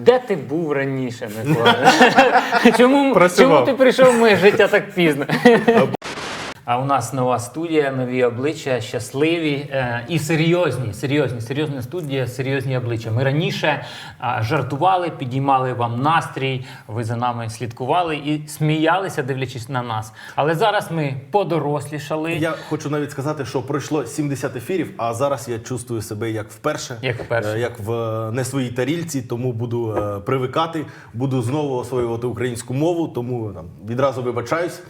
Де ти був раніше, Микола? чому, чому ти прийшов в моє життя так пізно? А у нас нова студія, нові обличчя, щасливі е, і серйозні. Серйозні, серйозна студія, серйозні обличчя. Ми раніше а, жартували, підіймали вам настрій. Ви за нами слідкували і сміялися, дивлячись на нас. Але зараз ми подорослішали. Я хочу навіть сказати, що пройшло 70 ефірів, а зараз я чувствую себе як вперше, Як вперше. Е, як в е, не своїй тарільці, тому буду е, привикати, буду знову освоювати українську мову, тому там відразу вибачаюсь.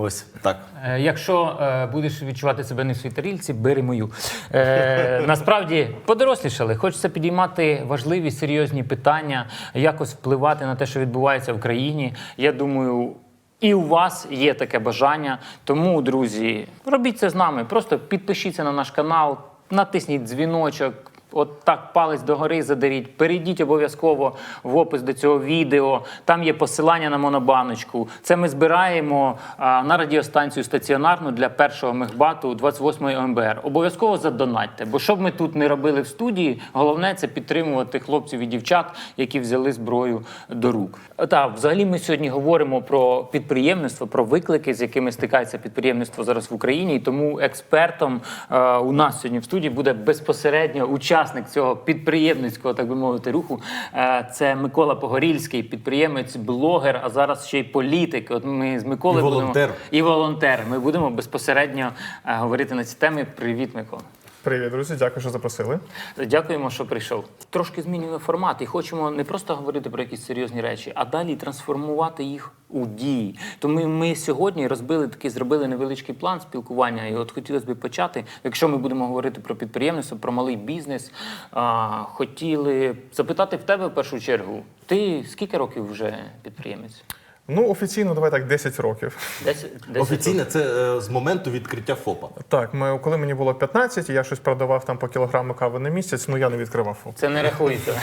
Ось так. Е, Якщо е, будеш відчувати себе не в своїй тарілці, бери мою. Е, насправді подорослішали. Хочеться підіймати важливі серйозні питання, якось впливати на те, що відбувається в країні. Я думаю. І у вас є таке бажання. Тому, друзі, робіть це з нами. Просто підпишіться на наш канал, натисніть дзвіночок. От так палець догори задеріть. Перейдіть обов'язково в опис до цього відео. Там є посилання на монобаночку. Це ми збираємо а, на радіостанцію стаціонарну для першого мехбату 28-ї ОМБР. Обов'язково задонатьте. Бо що б ми тут не робили в студії, головне це підтримувати хлопців і дівчат, які взяли зброю до рук. Так, взагалі ми сьогодні говоримо про підприємництво, про виклики, з якими стикається підприємництво зараз в Україні. І тому експертом е, у нас сьогодні в студії буде безпосередньо учасник цього підприємницького, так би мовити, руху. Е, це Микола Погорільський, підприємець, блогер, а зараз ще й політик. От ми з Миколою І волонтер. будемо і волонтер. Ми будемо безпосередньо е, говорити на ці теми. Привіт, Микола. Привіт, друзі, дякую, що запросили. Дякуємо, що прийшов. Трошки змінюємо формат і хочемо не просто говорити про якісь серйозні речі, а далі трансформувати їх у дії. Тому ми сьогодні розбили такий, зробили невеличкий план спілкування. І от хотілося б почати. Якщо ми будемо говорити про підприємництво, про малий бізнес, а, хотіли запитати в тебе в першу чергу. Ти скільки років вже підприємець? Ну, офіційно, давай так, 10 років. Десять, десять Офіційно це е, з моменту відкриття ФОПа. Так, ми, коли мені було 15, я щось продавав там по кілограму кави на місяць, ну я не відкривав ФОП. Це не рахується.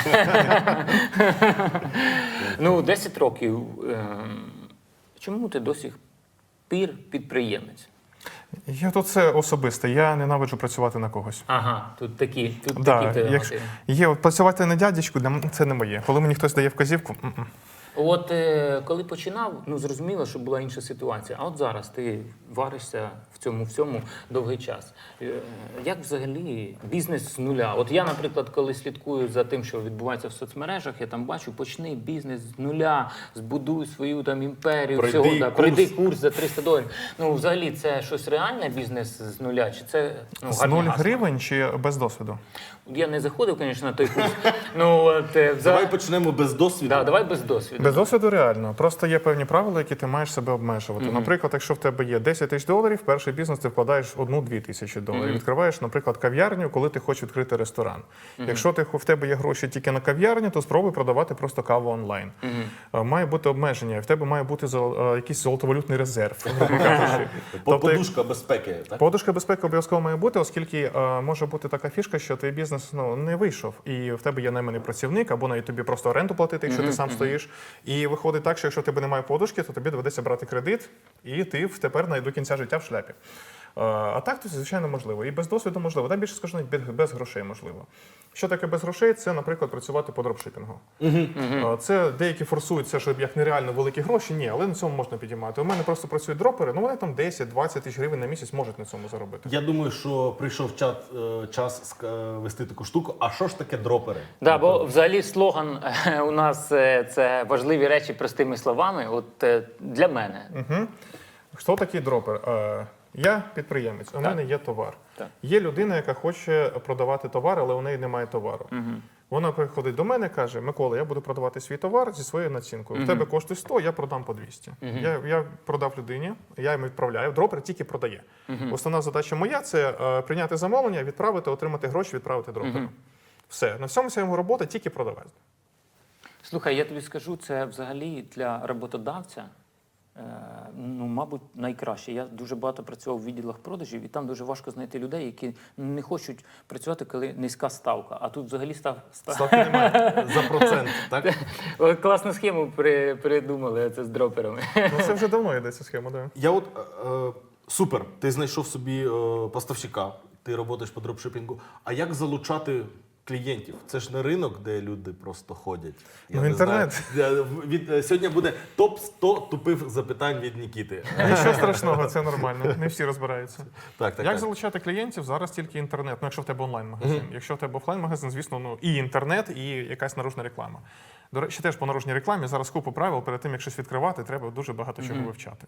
ну, 10 років. ем, Чому ти до сих пір підприємець? Я то це особисте, я ненавиджу працювати на когось. Ага, тут такі, тут Да, такі якщо, мотиви. є от працювати на дядечку, для мене це не моє. Коли мені хтось дає вказівку, м-м. От е, коли починав, ну зрозуміло, що була інша ситуація. А от зараз ти варишся в цьому всьому довгий час. Е, як взагалі бізнес з нуля? От я, наприклад, коли слідкую за тим, що відбувається в соцмережах, я там бачу, почни бізнес з нуля, збудуй свою там імперію, Пройди всього да, курс. пройди курс за 300 доларів. Ну, взагалі, це щось реальне бізнес з нуля? Чи це ну, з гарне 0 гасло? гривень чи без досвіду? Я не заходив, звісно, на той курс. ну от е. Давай почнемо без досвіду. Да, давай без досвіду. Без досвіду реально. Просто є певні правила, які ти маєш себе обмежувати. Наприклад, якщо в тебе є 10 тисяч доларів, в перший бізнес ти вкладаєш одну-дві тисячі доларів. Відкриваєш, наприклад, кав'ярню, коли ти хочеш відкрити ресторан. Якщо ти в тебе є гроші тільки на кав'ярню, то спробуй продавати просто каву онлайн. Е, Має бути обмеження, в тебе має бути е, якийсь золотовалютний резерв. По- Тобто, Подушка безпеки. Так? Подушка безпеки обов'язково має бути, оскільки е, може бути така фішка, що твій бізнес ну не вийшов, і в тебе є найманий працівник, або навіть тобі просто оренду платити, якщо ти сам стоїш. І виходить так, що якщо в тебе немає подушки, то тобі доведеться брати кредит, і ти тепер на до кінця життя в шляпі. Е, А так то звичайно можливо. І без досвіду можливо. Та більше скажу без, без грошей можливо. Що таке без грошей? Це, наприклад, працювати по дропшипінгу. Е, Це деякі форсують це, щоб як нереально великі гроші. Ні, але на цьому можна підіймати. У мене просто працюють дропери, ну вони там 10-20 тисяч гривень на місяць можуть на цьому заробити. Я думаю, що прийшов чат, е, час вести таку штуку. А що ж таке дропери? Да, бо взагалі слоган у нас це важливі речі простими словами. От для мене. Хто такий дропер? Я підприємець, у мене є товар. Так. Є людина, яка хоче продавати товар, але у неї немає товару. Вона приходить до мене і каже: Микола, я буду продавати свій товар зі своєю націнкою. В тебе коштує 100, я продам по 200. Я, я продав людині, я йому відправляю. Дропер тільки продає. Основна задача моя це е, прийняти замовлення, відправити, отримати гроші, відправити дроперу. Все. На всьому своєму робота тільки продавець. Слухай, я тобі скажу, це взагалі для роботодавця. Е, Ну, мабуть, найкраще. Я дуже багато працював в відділах продажів, і там дуже важко знайти людей, які не хочуть працювати, коли низька ставка. А тут взагалі став став... Ставки немає за процент, так? Класну схему при, придумали це з дроперами. Ну це вже давно йде ця схема. Да. Я от е, е, супер, ти знайшов собі е, поставщика, ти працюєш по дропшипінгу. А як залучати клієнтів. Це ж не ринок, де люди просто ходять. Я Ну, не інтернет. знаю. Від, е, сьогодні буде топ 100 тупих запитань від Нікіти. Нічого страшного, це нормально. Не всі розбираються. Так, так, Як так. залучати клієнтів? Зараз тільки інтернет. Ну, якщо в тебе онлайн-магазин. Якщо в тебе офлайн-магазин, звісно, ну і інтернет, і якась наружна реклама. До речі, теж по наружній рекламі зараз купу правил. Перед тим, як щось відкривати, треба дуже багато чого вивчати.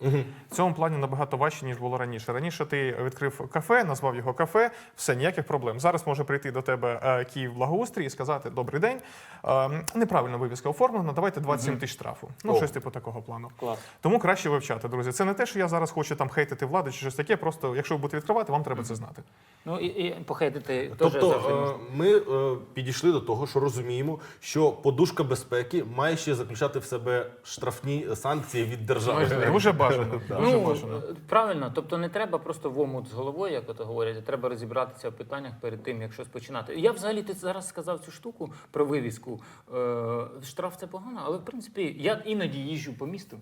В цьому плані набагато важче, ніж було раніше. Раніше ти відкрив кафе, назвав його кафе, все, ніяких проблем. Зараз може прийти до тебе е, Київ благоустрій і сказати: Добрий день, е, неправильно вивіска оформлена, давайте 27 тисяч штрафу. Ну, щось типу такого плану. Клас. Тому краще вивчати, друзі. Це не те, що я зараз хочу там хейтити владу чи щось таке. Просто якщо ви будете відкривати, вам треба це знати. Ну і, і похейтити теж завжди Тобто е, ми е, підійшли до того, що розуміємо, що подушка безпеки має ще заключати в себе штрафні санкції від держави. Дуже бажано. Дуже Ну, бажано. е, правильно, тобто не треба просто в омут з головою, як ото говорять, а треба розібратися в питаннях перед тим, як щось починати. Я взагалі ти зараз сказав цю штуку про вивіску. Е, штраф це погано, але в принципі я іноді їжджу по місту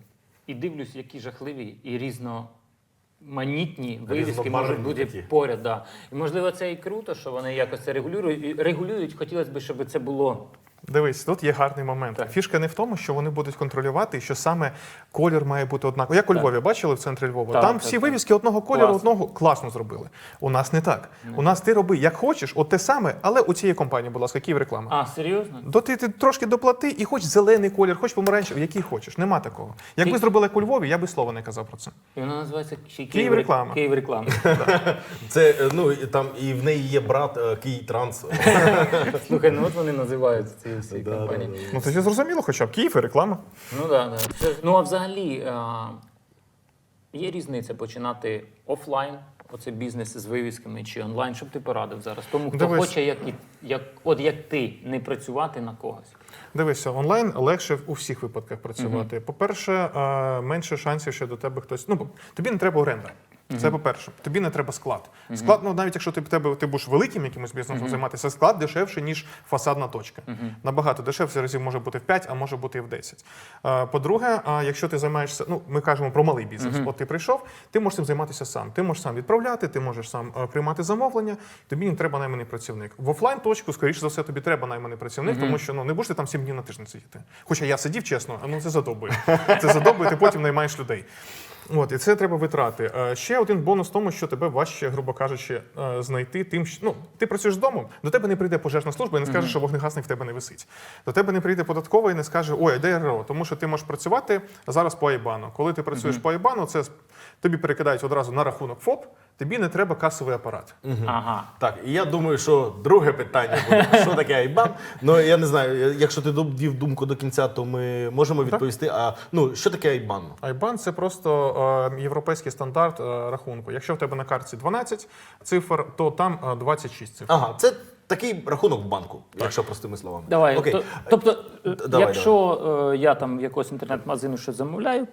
і дивлюсь, які жахливі і різноманітні вивіски можуть бути такі. поряд. Да. І можливо це і круто, що вони якось це регулюють. регулюють. Хотілося б, щоб це було Дивись, тут є гарний момент. Так. Фішка не в тому, що вони будуть контролювати, що саме колір має бути однаковий. Як у Так. Львові бачили в центрі Львова? Так, Там так, всі так. вивіски одного кольору, Клас. одного класно зробили. У нас не так. У нас ти роби як хочеш, от те саме, але у цієї компанії, будь ласка, Київ реклама. а серйозно. То ти, ти трошки доплати і хоч зелений колір, хоч помаранчевий, який хочеш. Нема такого. Якби Ти- зробили як у Львові, я би слова не казав про це. І вона називається ще Київ реклама. Київ реклама. Це е, ну і там і в неї є брат е, Київтранс. Слухай, ну от вони називаються ці всі Да, компанії. да, да. Ну тоді зрозуміло, хоча б Київ і реклама. Ну да, да. Це, ну а взагалі а, є різниця починати офлайн, оце бізнес з вивісками чи онлайн, щоб ти порадив зараз. Тому хто Дивись. хоче, як, і- як, от як ти, не працювати на когось. Дивися, онлайн легше у всіх випадках працювати. По-перше, е, менше шансів, що до тебе хтось. Ну, бо тобі не треба оренда. Це по-перше, тобі не треба склад. Склад, ну навіть якщо ти тебе ти будеш великим якимось бізнесом займатися, склад дешевше, ніж фасадна точка. Набагато дешевше разів може бути в 5, а може бути і в 10. Е, По-друге, а якщо ти займаєшся, ну ми кажемо про малий бізнес. От ти прийшов, ти можеш цим займатися сам. Ти можеш сам відправляти, ти можеш сам е, приймати замовлення. Тобі не треба найманий працівник. В офлайн точку, скоріше за все, тобі треба найманий працівник, тому що ну не будеш ти там 7 днів на тиждень сидіти. Хоча я сидів чесно, ну це задобує. Це задобує, ти потім наймаєш людей. От, і це треба витрати. Е, Ще один бонус в тому, що тебе важче, грубо кажучи, е, знайти тим, що ну, ти працюєш з дому, до тебе не прийде пожежна служба і не скаже, що вогнегасник в тебе не висить. До тебе не прийде податкова і не скаже, ой, а де РРО? Тому що ти можеш працювати зараз по Айбану. Коли ти працюєш по Айбану, це тобі перекидають одразу на рахунок ФОП, тобі не треба касовий апарат. Ага. Так, і я думаю, що друге питання буде, що таке Айбан. Ну я не знаю, якщо ти довів думку до кінця, то ми можемо відповісти. А ну що таке Айбан? Айбан це просто е, європейський стандарт е, рахунку. Якщо в тебе на картці 12 цифр, то там е, 26 цифр. Ага, це такий рахунок в банку, якщо простими словами. Давай. Окей. То, тобто, е, давай, якщо е, я там в якогось інтернет-магазину щось замовляю,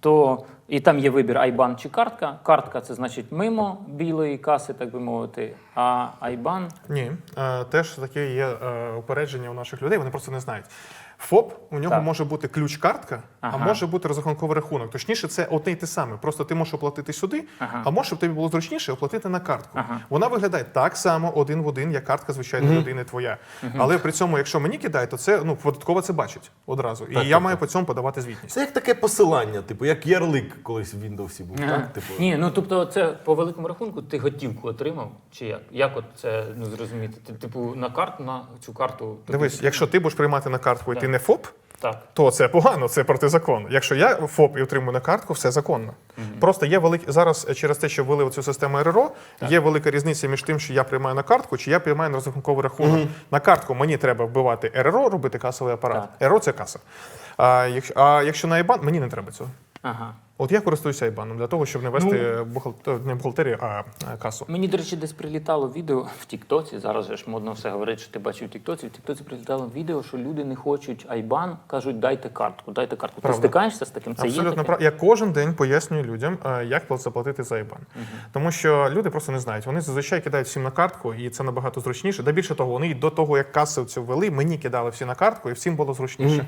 то і там є вибір Айбан чи картка. Картка це значить мимо білої каси, так би мовити. А Айбан Ні, е, теж таке є е, упередження у наших людей, вони просто не знають. ФОП у нього Так. може бути ключ-картка, а може бути розрахунковий рахунок. Точніше, це одне й те саме. Просто ти можеш оплатити сюди, Ага. а може, щоб тобі було зручніше оплатити на картку. Ага. Вона виглядає так само один в один, як картка звичайної людини твоя. Але при цьому, якщо мені кидають, то це ну податкова це бачить одразу. І Так, я так, маю по цьому подавати звітність. Це як таке посилання, типу, як ярлик колись в Windows був. Ага. Так, типу. Ні, ну тобто, це по великому рахунку ти готівку отримав, чи як? Як от це ну, зрозуміти? Ти, типу, на карту на цю карту. тобі Дивись, якщо ти будеш приймати на картку і Так. Ти не ФОП, так. то це погано, це протизаконно. Якщо я ФОП і отримую на картку, все законно. Просто є великі зараз е, через те, що ввели цю систему РРО, є велика різниця між тим, що я приймаю на картку, чи я приймаю на розрахунковий рахунок. На картку мені треба вбивати РРО, робити касовий апарат. РРО це каса. А якщо, а якщо на IBAN, мені не треба цього. Ага. От я користуюся IBAN для того, щоб не вести бухгалтер... не бухгалтерію, а а касу. Мені, до речі, десь прилітало відео в Тіктоці. Зараз же ж модно все говорити, що ти бачив в Тіктоці. В Тіктоці прилітало відео, що люди не хочуть Айбан, кажуть, дайте картку, дайте картку. Правда. Ти стикаєшся з таким? Це Абсолютно є таке? прав. Я кожен день пояснюю людям, е, як пла- заплатити за IBAN. Тому що люди просто не знають. Вони зазвичай кидають всім на картку, і це набагато зручніше. Да більше того, вони до того, як каси цю ввели, мені кидали всі на картку, і всім було зручніше.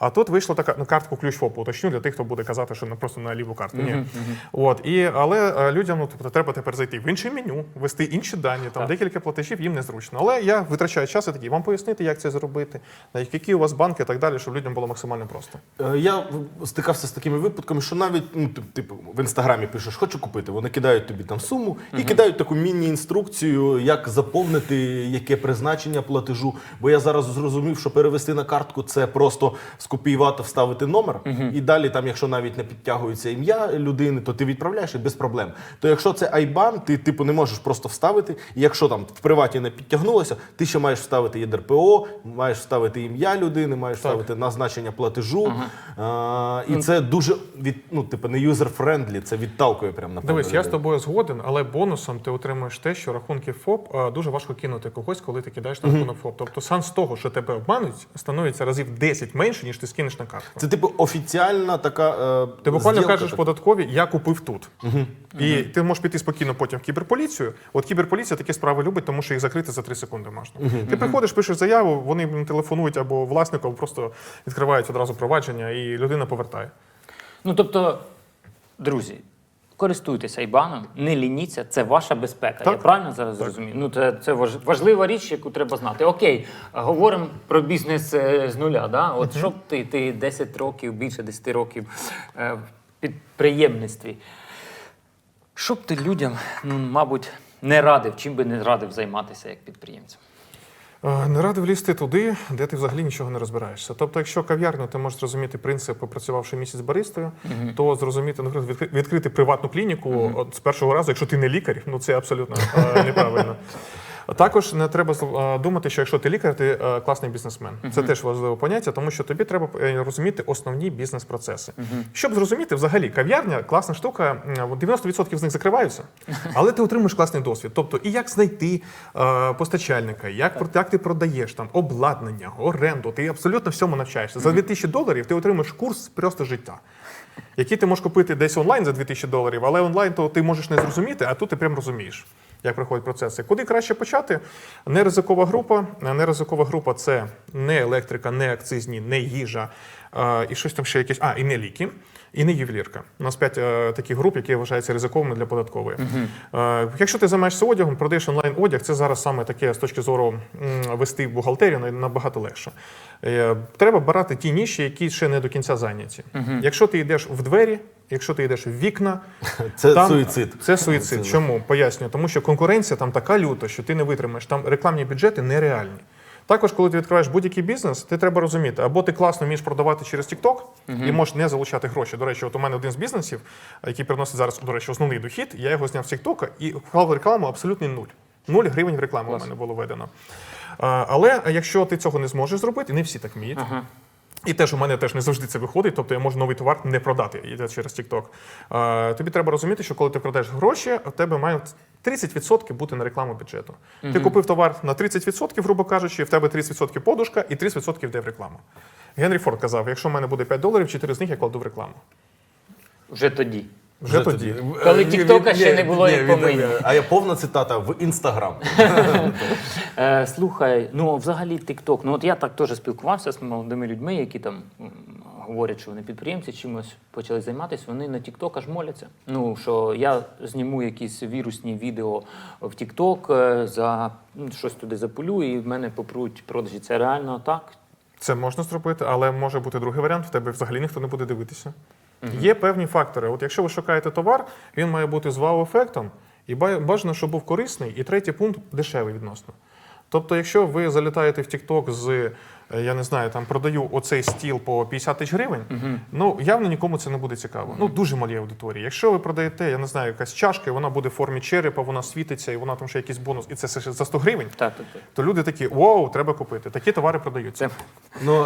А тут вийшла така ну, картку ключ ФОПу, уточню для тих, хто буде казати, що не просто на ліву картку. Ні. От, і, але е, людям ну, тобто, треба тепер зайти в інше меню, ввести інші дані, там декілька платежів їм незручно. Але я витрачаю час і такий, вам пояснити, як це зробити, на які у вас банки і так далі, щоб людям було максимально просто. Е, Я стикався з такими випадками, що навіть ну, типу в інстаграмі пишеш, хочу купити. Вони кидають тобі там суму і кидають таку міні-інструкцію, як заповнити яке призначення платежу. Бо я зараз зрозумів, що перевести на картку це просто скопіювати, вставити номер, і далі, там, якщо навіть не підтягується ім'я людини, то ти відправляєш і без проблем. То якщо це Айбан, ти типу не можеш просто вставити. І якщо там в приваті не підтягнулося, ти ще маєш вставити ЄДРПО, маєш вставити ім'я людини, маєш вставити назначення платежу. А, і це дуже від ну, типу, не юзер-френдлі, це відталкує прямо на Дивись, я з тобою згоден, але бонусом ти отримуєш те, що рахунки ФОП а, дуже важко кинути когось, коли ти кидаєш на рахунок ФОП. Тобто шанс того, що тебе обмануть, становиться разів 10 менше, ніж ти скинеш на картку. Це типу офіціальна така. Е, Ти буквально зділка кажеш така. податкові, я купив тут. І ти можеш піти спокійно потім в кіберполіцію. От кіберполіція такі справи любить, тому що їх закрити за 3 секунди можна. Ти приходиш, пишеш заяву, вони телефонують або власнику, або просто відкривають одразу провадження, і людина повертає. Ну тобто, друзі, користуйтеся Айбаном, не лініться, це ваша безпека. Я правильно зараз зрозумів? Ну це, це важлива річ, яку треба знати. Окей, говоримо про бізнес е, з нуля. Да? От що б ти, ти 10 років, більше 10 років е, в підприємництві. Що б ти людям, ну, мабуть, не радив, чим би не радив займатися як підприємцем? Е, Не радив лізти туди, де ти взагалі нічого не розбираєшся. Тобто, якщо кав'ярню, ти можеш зрозуміти принцип, попрацювавши місяць баристою, то зрозуміти, наприклад, відкри- відкрити приватну клініку от з першого разу, якщо ти не лікар, ну це абсолютно е, неправильно. Також не треба е, думати, що якщо ти лікар, ти е, класний бізнесмен. Це теж важливе поняття, тому що тобі треба е, розуміти основні бізнес-процеси. Щоб зрозуміти, взагалі, кав'ярня класна штука, 90% з них закриваються, але ти отримуєш класний досвід. Тобто, і як знайти е, постачальника, як, як ти продаєш там обладнання, оренду, ти абсолютно всьому навчаєшся. За 2000 доларів ти отримуєш курс просто життя. Який ти можеш купити десь онлайн за 2000 доларів, але онлайн то ти можеш не зрозуміти, а тут ти прям розумієш, як проходять процеси. Куди краще почати? Неризикова група. Неризикова група це не електрика, не акцизні, не їжа, і щось там ще якесь, а, і не ліки. І не ювелірка. У нас п'ять е, таких груп, які вважаються ризиковими для податкової. Е, якщо ти займаєшся одягом, продаєш онлайн одяг, це зараз саме таке з точки зору вести бухгалтерію набагато легше. Е, треба брати ті ніші, які ще не до кінця зайняті. Якщо ти йдеш в двері, якщо ти йдеш в вікна, Це суїцид. Це суїцид. Чому? Пояснюю. Тому що конкуренція там така люта, що ти не витримаєш. Там рекламні бюджети нереальні. Також, коли ти відкриваєш будь-який бізнес, ти треба розуміти, або ти класно вмієш продавати через TikTok і можеш не залучати гроші. До речі, от у мене один з бізнесів, який приносить зараз, до речі, основний дохід, я його зняв з TikTok і вклав в рекламу абсолютний нуль. Нуль гривень в рекламу у мене було введено. Але якщо ти цього не зможеш зробити, не всі так вміють. І теж у мене теж не завжди це виходить, тобто я можу новий товар не продати через TikTok. Тобі треба розуміти, що коли ти продаєш гроші, у тебе має 30% бути на рекламу бюджету. Ти купив товар на 30%, грубо кажучи, в тебе 30% подушка і 30% йде в рекламу. Генрі Форд казав: якщо в мене буде 5 доларів, 4 з них я кладу в рекламу. Вже тоді. Вже, тоді. Коли Е, ні, Тіктока ні, ще ні, не було ні, як від- помині. А я повна цитата в інстаграм. Е, слухай, ну взагалі TikTok, ну от я так теж спілкувався з молодими людьми, які там м, говорять, що вони підприємці, чимось почали займатися, вони на TikTok аж моляться. Ну що я зніму якісь вірусні відео в TikTok, е, за ну, щось туди запулю, і в мене попруть продажі. Це реально так? Це можна зробити, але може бути другий варіант, в тебе взагалі ніхто не буде дивитися. Є певні фактори. От якщо ви шукаєте товар, він має бути з вау-ефектом, і бажано, щоб був корисний, і третій пункт дешевий відносно. Тобто, якщо ви залітаєте в TikTok з, е, я не знаю, там продаю оцей стіл по 50 тисяч гривень, ну явно нікому це не буде цікаво. Ну дуже малій аудиторії. Якщо ви продаєте, я не знаю, якась чашка, і вона буде в формі черепа, вона світиться, і вона там ще якийсь бонус, і це за 100 гривень, Так, так, так. то люди такі: вау, треба купити. Такі товари продаються. Ну,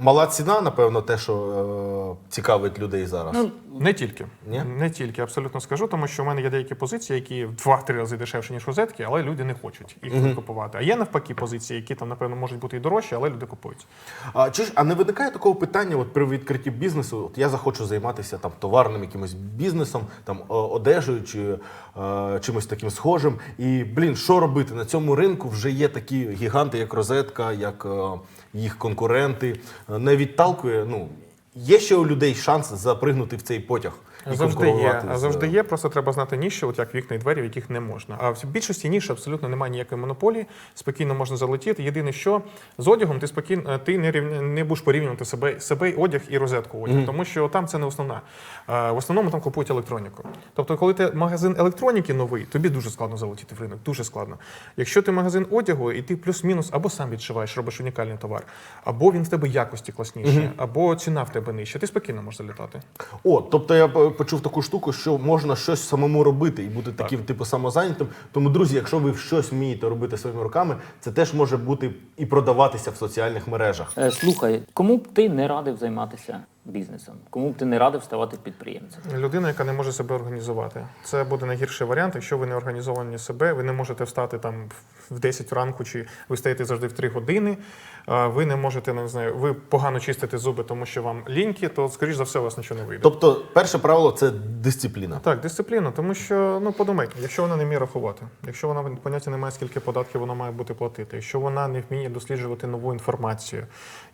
мала ціна, напевно, те, що е, цікавить людей зараз. ну, Не тільки. Ні? Не тільки, абсолютно скажу, тому що в мене є деякі позиції, які в два-три рази дешевші, ніж розетки, але люди не хочуть їх купувати. А є навпаки позиції, які там, напевно, можуть бути і дорожчі, але люди купують. А чи ж а не виникає такого питання, от при відкритті бізнесу? От я захочу займатися там товарним якимось бізнесом, там о- одежею чи е, чимось таким схожим. І блін, що робити на цьому ринку? Вже є такі гіганти, як розетка, як, е, їх конкуренти, е, не відталкує. Ну є ще у людей шанс запригнути в цей потяг Завжди є, завжди є. Просто треба знати ніші, от як вікна і двері, в яких не можна. А в більшості ніж абсолютно немає ніякої монополії. Спокійно можна залетіти. Єдине, що з одягом ти спокійно ти не рівня, не будеш порівнювати себе, себе одяг і розетку одяг, тому що там це не основна. В основному там купують електроніку. Тобто, коли ти магазин електроніки новий, тобі дуже складно залетіти в ринок. Дуже складно. Якщо ти магазин одягу, і ти плюс-мінус або сам відшиваєш, робиш унікальний товар, або він в тебе якості класніші, або ціна в тебе нижча. Ти спокійно можеш залітати. О, тобто я почув таку штуку, що можна щось самому робити і бути таким, типу, самозайнятим. Тому, друзі, якщо ви щось вмієте робити своїми руками, це теж може бути і продаватися в соціальних мережах. Е, Слухай, кому б ти не радив займатися бізнесом? Кому б ти не радив ставати підприємцем? Людина, яка не може себе організувати. Це буде найгірший варіант. Якщо ви не організовані себе, ви не можете встати там в 10 ранку, чи ви стаєте завжди в 3 години. Ви не можете, не знаю, ви погано чистите зуби, тому що вам ліньки, то скоріш за все у вас нічого не вийде. Тобто, перше правило це дисципліна. Так, дисципліна, тому що ну подумайте, якщо вона не вміє рахувати, якщо вона поняття не має, скільки податків вона має бути платити, якщо вона не вміє досліджувати нову інформацію,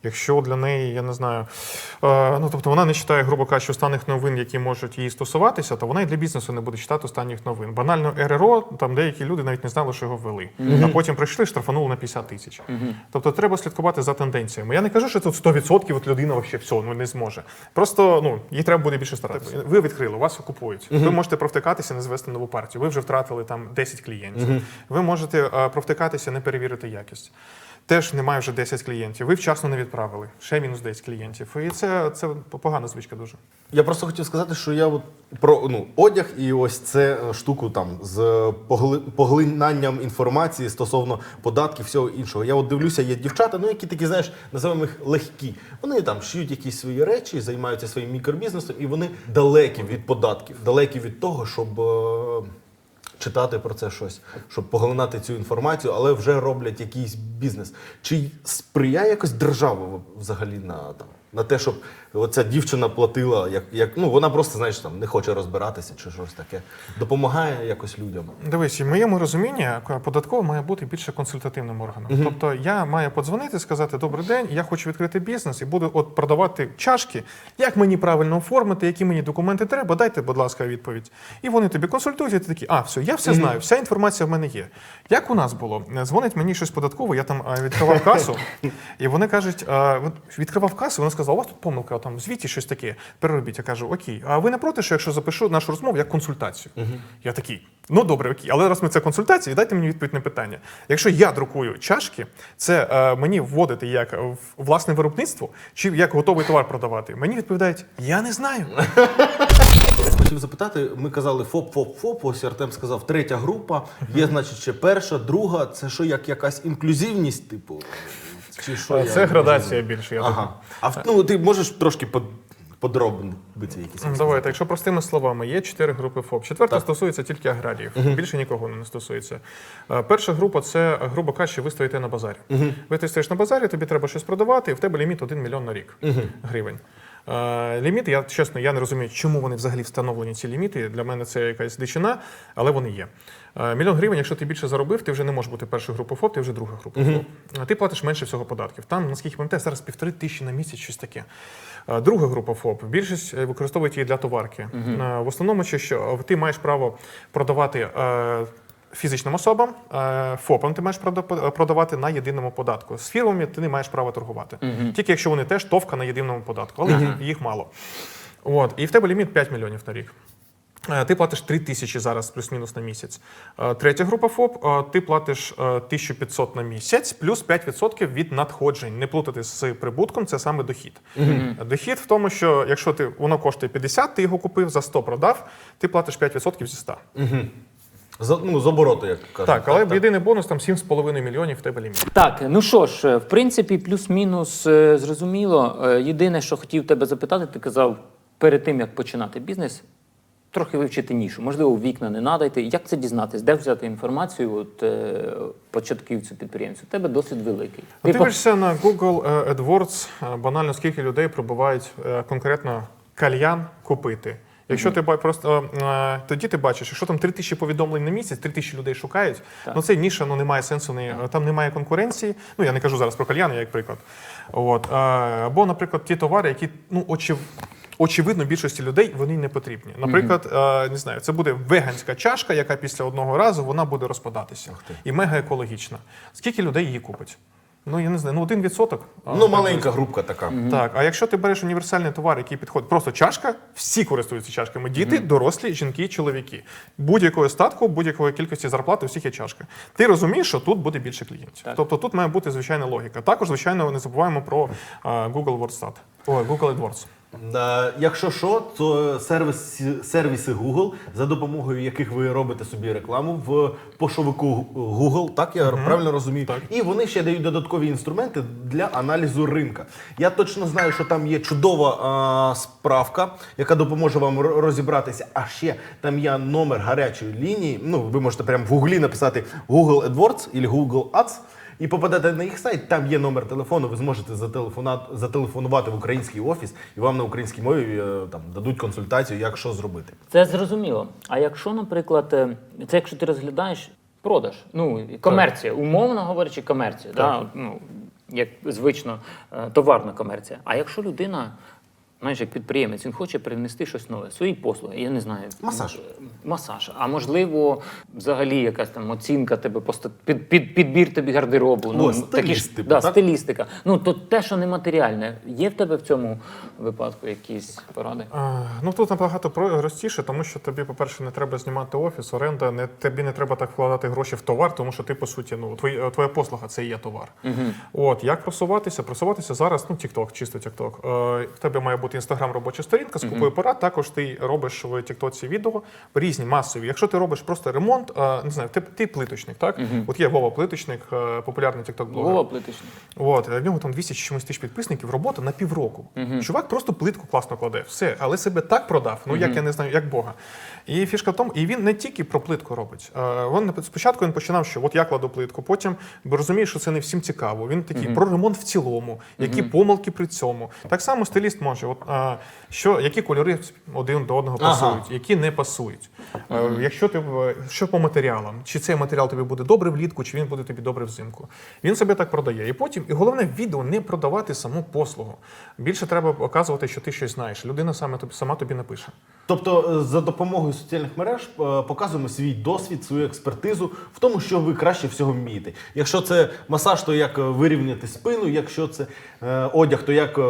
якщо для неї, я не знаю, е, ну тобто вона не читає, грубо кажучи, останніх новин, які можуть її стосуватися, то вона і для бізнесу не буде читати останніх новин. Банально РРО, там деякі люди навіть не знали, що його ввели, а потім прийшли, штрафанули на 50 тисяч. Тобто треба слідкувати за тенденціями. Я не кажу, що тут 100% от людина вообще все ну, не зможе. Просто ну їй треба буде більше старатися. Ви відкрили, вас купують. Ви можете провтикатися, не звести нову партію. Ви вже втратили там 10 клієнтів. Ви можете а, провтикатися, не перевірити якість. Теж немає вже 10 клієнтів. Ви вчасно не відправили. Ще мінус 10 клієнтів. І це, це погана звичка дуже. Я просто хотів сказати, що я от про ну, одяг і ось це е, штуку там з погли- поглинанням інформації стосовно податків, всього іншого. Я от дивлюся, є дівчата, ну які такі, знаєш, називаємо їх легкі. Вони там шиють якісь свої речі, займаються своїм мікробізнесом, і вони далекі від податків, далекі від того, щоб. Читати про це щось, щоб поглинати цю інформацію, але вже роблять якийсь бізнес. Чи сприяє якось держава взагалі на там на те, щоб оця дівчина платила, як, як ну вона просто знаєш там не хоче розбиратися чи щось таке. Допомагає якось людям. Дивись, в моєму розумінні податкова має бути більше консультативним органом. Тобто я маю подзвонити, сказати Добрий день, я хочу відкрити бізнес і буду от продавати чашки. Як мені правильно оформити, які мені документи треба? Дайте, будь ласка, відповідь. І вони тобі консультують, і ти такий, а все, я все знаю, вся інформація в мене є. Як у нас було? Дзвонить мені щось податкове, я там відкривав касу, і вони кажуть, відкривав касу, вона сказала, у вас тут помилка, там звіті щось таке. Переробіть. Я кажу, окей, а ви не проти, що якщо запишу нашу розмову як консультацію? Я такий, ну добре, окей, але раз ми це консультація, дайте мені відповідь на питання. Якщо я друкую чашки, це е, мені вводити як в власне виробництво чи як готовий товар продавати? Мені відповідають, я не знаю. Хотів запитати, ми казали ФОП, ФОП, ФОП. Ось Артем сказав, третя група. Є, значить, ще перша, друга. Це що, як якась інклюзивність, типу? Чи що? Це я- градація більше. Я Ага. А в- ну ти можеш трошки под- подробиці якісь? Давайте, якщо простими словами, є чотири групи ФОП. Четверта стосується тільки аграріїв. Більше нікого не стосується. Е, Перша група це, грубо кажучи, ви стоїте на базарі. Ви ти стоїш на базарі, тобі треба щось продавати, і в тебе ліміт 1 мільйон на рік гривень. Е, Ліміт, я чесно, я не розумію, чому вони взагалі встановлені ці ліміти. Для мене це якась дичина, але вони є. Е, Мільйон гривень, якщо ти більше заробив, ти вже не можеш бути першою групою ФОП, ти вже друга група ФОП. А Ти платиш менше всього податків. Там, наскільки пам'ятаю, зараз півтори тисячі на місяць, щось таке. Е, Друга група ФОП. Більшість використовують її для товарки. Е, В основному, що ти маєш право продавати. Фізичним особам, е, ФОПам ти маєш продавати на єдиному податку. З фірмами ти не маєш права торгувати. Тільки якщо вони теж товка на єдиному податку, але їх- їх мало. От. І в тебе ліміт 5 мільйонів на рік. Е, Ти платиш 3 тисячі зараз плюс-мінус на місяць. Е, Третя група ФОП, ти платиш е, 1500 на місяць, плюс 5% від надходжень. Не плутати з прибутком, це саме дохід. Дохід в тому, що якщо ти воно коштує 50, ти його купив, за 100 продав, ти платиш 5% зі 100. З, ну, з обороту, як кажуть. Так, але єдиний бонус там 7,5 мільйонів в тебе ліміт. Так, ну що ж, в принципі, плюс-мінус е, зрозуміло. Е, Єдине, що хотів тебе запитати, ти казав перед тим, як починати бізнес, трохи вивчити нішу. Можливо, вікна не надайте. Як це дізнатись? Де взяти інформацію от, е, початківцю підприємцю? У тебе досвід великий. Ти по- дивишся на Google е, AdWords, е, банально скільки людей пробувають е, конкретно кальян купити. Якщо ти просто е, тоді ти бачиш, якщо там 3 тисячі повідомлень на місяць, 3 тисячі людей шукають, ну це ніша, ну немає сенсу, не, там немає конкуренції. Ну я не кажу зараз про кальяни, як приклад. От, е, або, наприклад, ті товари, які ну очів. Очевидно, більшості людей вони не потрібні. Наприклад, е, не знаю, це буде веганська чашка, яка після одного разу вона буде розпадатися і мега екологічна. Скільки людей її купить? Ну я не знаю, ну один відсоток. Ну, маленька групка така. так, а якщо ти береш універсальний товар, який підходить, просто чашка, всі користуються чашками. Діти, дорослі, жінки, чоловіки. Будь-якого статку, будь-якої кількості зарплати, у всіх є чашка. Ти розумієш, що тут буде більше клієнтів. Тобто тут має бути звичайна логіка. Також, звичайно, не забуваємо про а, Google WordStat. Ой, Google AdWords. Якщо що, то сервіс, сервіси Google, за допомогою яких ви робите собі рекламу в пошовику Google, так я правильно розумію. І вони ще дають додаткові інструменти для аналізу ринка. Я точно знаю, що там є чудова а, справка, яка допоможе вам розібратися. А ще там є номер гарячої лінії. Ну, ви можете прямо в Гуглі написати Google AdWords або Google Ads. І попадете на їх сайт, там є номер телефону, ви зможете зателефонувати в український офіс, і вам на українській мові е, там дадуть консультацію, як що зробити. Це зрозуміло. А якщо, наприклад, е, це якщо ти розглядаєш продаж, ну комерція, умовно говорячи, комерція, да? ну, як звично, е, товарна комерція. А якщо людина, знаєш, як підприємець, він хоче привнести щось нове, свої послуги, я не знаю. Масаж. е, Масаж. А можливо, взагалі якась там оцінка тебе, поста- під, під, підбір тобі гардеробу. О, такі стиліст, ж- типу, да, так? стилістика. Ну, то те, що нематеріальне. Є в тебе в цьому випадку якісь поради? А, ну тут набагато простіше, тому що тобі, по-перше, не треба знімати офіс, оренда, не тобі не треба так вкладати гроші в товар, тому що ти, по суті, ну твої, е, твоя послуга це і є товар. От як просуватися? Просуватися зараз, ну TikTok, чисто TikTok. Е, в тебе має бути інстаграм робоча сторінка з купою порад. Також ти робиш в Тіктоці відео різні масові. Якщо ти робиш просто ремонт, е, не знаю, ти, ти плиточник, так? От є Вова Плиточник, е, популярний тікток блогер. Вова плиточник. От, в нього там 200 чи чимось тисяч підписників, робота на півроку. Чувак просто плитку класно кладе, все, але себе так продав, ну як я не знаю, як Бога. І фішка в тому, і він не тільки про плитку робить. Е, Він спочатку він починав, що от я кладу плитку, потім розуміє, що це не всім цікаво. Він такий про ремонт в цілому, які помилки при цьому. Так само стиліст може, от, е, що, які кольори один до одного Ага. пасують, які не пасують. Е, Якщо ти що по матеріалам, чи цей матеріал тобі буде добре влітку, чи він буде тобі добре взимку. Він себе так продає. І потім, і головне відео не продавати саму послугу. Більше треба показувати, що ти щось знаєш. Людина саме тобі сама тобі напише. Тобто, е, за допомогою соціальних мереж е, показуємо свій досвід, свою експертизу в тому, що ви краще всього вмієте. Якщо це масаж, то як е, вирівняти спину, якщо це одяг, то як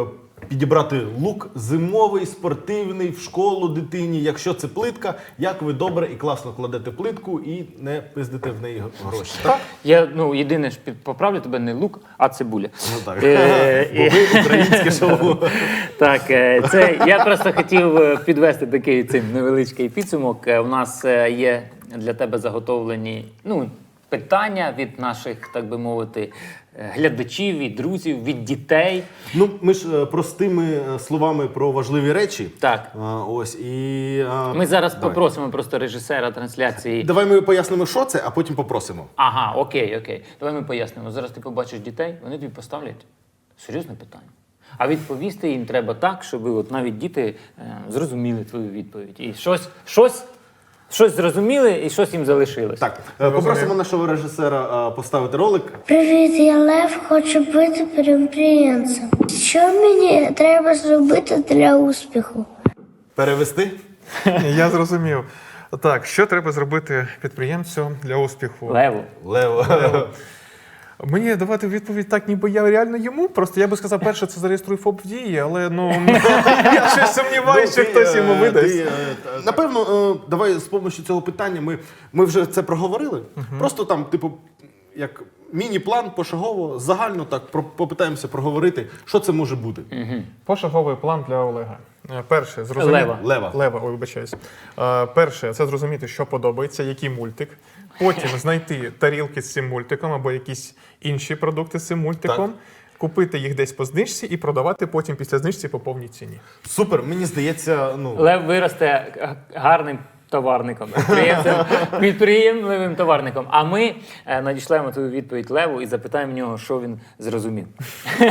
підібрати лук зимовий, спортивний, в школу дитині. Якщо це плитка, як ви добре і класно кладете плитку і не пиздите в неї гроші. Так? Я ну єдине ж поправлю тебе не лук, а цибуля. Ну так. Е, Бо ви українське шоу. Так, е, це я просто хотів е, підвести такий цим невеличкий підсумок. Е, У нас е, є для тебе заготовлені ну, питання від наших, так би мовити, е, глядачів, від друзів, від дітей. Ну, ми ж е, простими е, словами про важливі речі. Так. А, ось і а, Ми зараз давай. попросимо просто режисера трансляції. Давай ми пояснимо, що це, а потім попросимо. Ага, окей, окей. Давай ми пояснимо. Зараз ти побачиш дітей, вони тобі поставлять серйозне питання. А відповісти їм треба так, щоб от навіть діти е, зрозуміли твою відповідь. І щось, щось, щось зрозуміли, і щось їм залишилось. Так, е, попросимо нашого режисера е, поставити ролик. Привіт, я Лев, хочу бути підприємцем. Що мені треба зробити для успіху? Перевести. Я зрозумів. Так, що треба зробити підприємцю для успіху? Леву. Лево. Мені давати відповідь так, ніби я реально йому. Просто я би сказав, перше, це зареєструй ФОП в дії, але ну я щось сумніваюся, що Ну, хтось е, йому видасть. ти, е, Напевно, е, давай з допомогою цього питання. Ми, ми вже це проговорили. Просто там, типу, як міні-план пошагово, загально так про- попитаємося проговорити, що це може бути. Пошаговий план для Олега. Е, Перше, зрозуміти. Лева. Лева. Лева, ой, вибачаюсь. Е, Перше, це зрозуміти, що подобається, який мультик. Потім знайти тарілки з цим мультиком або якісь інші продукти з цим мультиком. Купити їх десь по знижці і продавати потім після знижці по повній ціні. Супер, мені здається, ну. Лев виросте гарним товарником, підприємцем, підприємливим товарником. А ми е, надішлемо твою відповідь Леву і запитаємо в нього, що він зрозумів.